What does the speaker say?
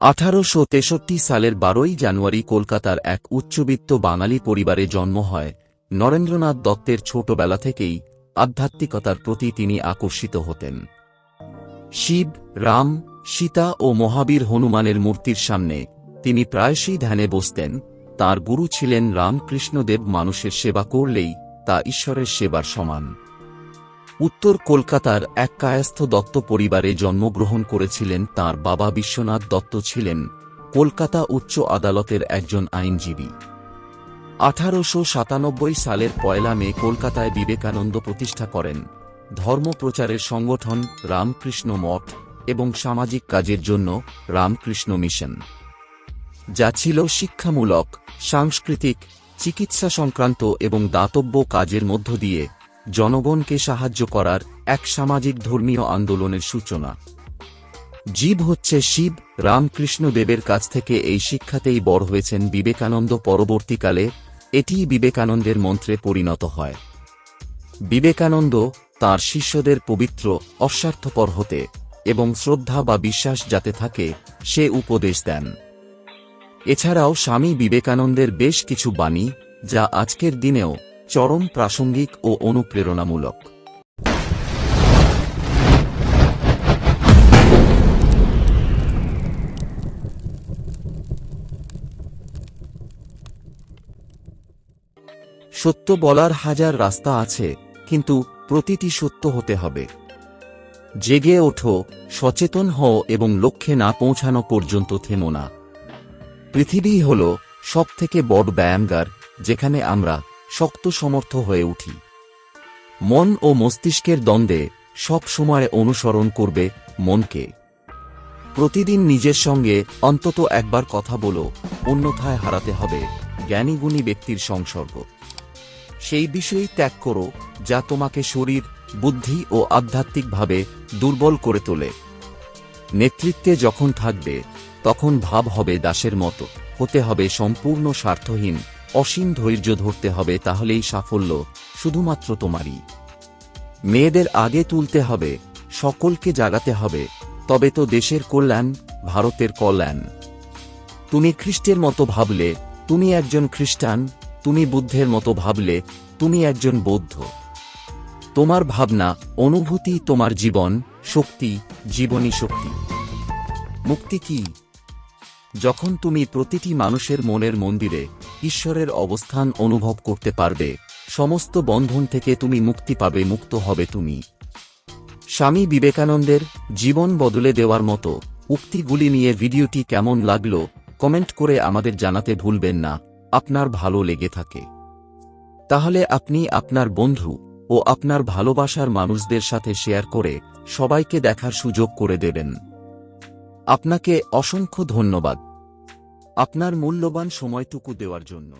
আঠারোশো তেষট্টি সালের বারোই জানুয়ারি কলকাতার এক উচ্চবিত্ত বাঙালি পরিবারে জন্ম হয়। নরেন্দ্রনাথ দত্তের ছোটবেলা থেকেই আধ্যাত্মিকতার প্রতি তিনি আকর্ষিত হতেন। শিব, রাম, সীতা ও মহাবীর হনুমানের মূর্তির সামনে তিনি প্রায়শই ধ্যানে বসতেন। তার গুরু ছিলেন রামকৃষ্ণদেব মানুষের সেবা করলেই তা ঈশ্বরের সেবার সমান। উত্তর কলকাতার এক কায়স্থ দত্ত পরিবারে জন্মগ্রহণ করেছিলেন তার বাবা বিশ্বনাথ দত্ত ছিলেন কলকাতা উচ্চ আদালতের একজন আইনজীবী। আঠারোশো সাতানব্বই সালের পয়লা মে কলকাতায় বিবেকানন্দ প্রতিষ্ঠা করেন। ধর্ম প্রচারের সংগঠন রামকৃষ্ণ মঠ এবং সামাজিক কাজের জন্য রামকৃষ্ণ মিশন। যা ছিল শিক্ষামূলক, সাংস্কৃতিক, চিকিৎসা সংক্রান্ত এবং দাতব্য কাজের মধ্য দিয়ে জনগণকে সাহায্য করার এক সামাজিক ধর্মীয় আন্দোলনের সূচনা। জীব হচ্ছে শিব, রামকৃষ্ণ দেবের কাছ থেকে এই শিক্ষাতেই বড় হয়েছেন বিবেকানন্দ পরবর্তীকালে, এটিই বিবেকানন্দের মন্ত্রে পরিণত হয়। বিবেকানন্দ তার শিষ্যদের পবিত্র, অস্বার্থপর হতে এবং শ্রদ্ধা বা বিশ্বাস যাতে থাকে, সে উপদেশ দেন। এছাড়াও স্বামী বিবেকানন্দের বেশ কিছু বাণী, যা আজকের দিনেও চরম প্রাসঙ্গিক ও অনুপ্রেরণামূলক। সত্য বলার হাজার রাস্তা আছে, কিন্তু প্রতিটি সত্য হতে হবে। জেগে ওঠো, সচেতন হও এবং লক্ষ্যে না পৌঁছানো পর্যন্ত থেমো না। পৃথিবী হল সবথেকে বড় ব্যায়ামগার, যেখানে আমরা শক্ত সমর্থ হয়ে উঠি। মন ও মস্তিষ্কের দ্বন্দ্বে সব সময় অনুসরণ করবে মনকে। প্রতিদিন নিজের সঙ্গে অন্তত একবার কথা বলো, অন্যথায় হারাতে হবে জ্ঞানীগুণী ব্যক্তির সংসর্গ। সেই বিষয়েই ত্যাগ করো, যা তোমাকে শরীর, বুদ্ধি ও আধ্যাত্মিকভাবে দুর্বল করে তোলে। নেতৃত্বে যখন থাকবে, তখন ভাব হবে দাসের মতো, হতে হবে সম্পূর্ণ স্বার্থহীন অসীম ধৈর্য ধরতে হবে তাহলেই সাফল্য শুধুমাত্র তোমারই। মেয়েদের আগে তুলতে হবে, সকলকে জাগাতে হবে, তবে তো দেশের কল্যাণ, ভারতের কল্যাণ। তুমি খ্রিস্টের মতো ভাবলে, তুমি একজন খ্রিস্টান, তুমি বুদ্ধের মতো ভাবলে, তুমি একজন বৌদ্ধ। তোমার ভাবনা, অনুভূতি, তোমার জীবন, শক্তি, জীবনী শক্তি। মুক্তি কি? যখন তুমি প্রতিটি মানুষের মনের মন্দিরে ঈশ্বরের অবস্থান অনুভব করতে পারবে। সমস্ত বন্ধন থেকে তুমি মুক্তি পাবে, মুক্ত হবে তুমি। স্বামী বিবেকানন্দের জীবন বদলে দেওয়ার মতো উক্তিগুলি নিয়ে ভিডিওটি কেমন লাগল, কমেন্ট করে আমাদের জানাতে ভুলবেন না। আপনার ভালো লেগে থাকে। তাহলে আপনি আপনার বন্ধু ও আপনার ভালোবাসার মানুষদের সাথে শেয়ার করে সবাইকে দেখার সুযোগ করে দেবেন। আপনাকে অসংখ্য ধন্যবাদ। আপনার মূল্যবান সময়টুকু দেওয়ার জন্য।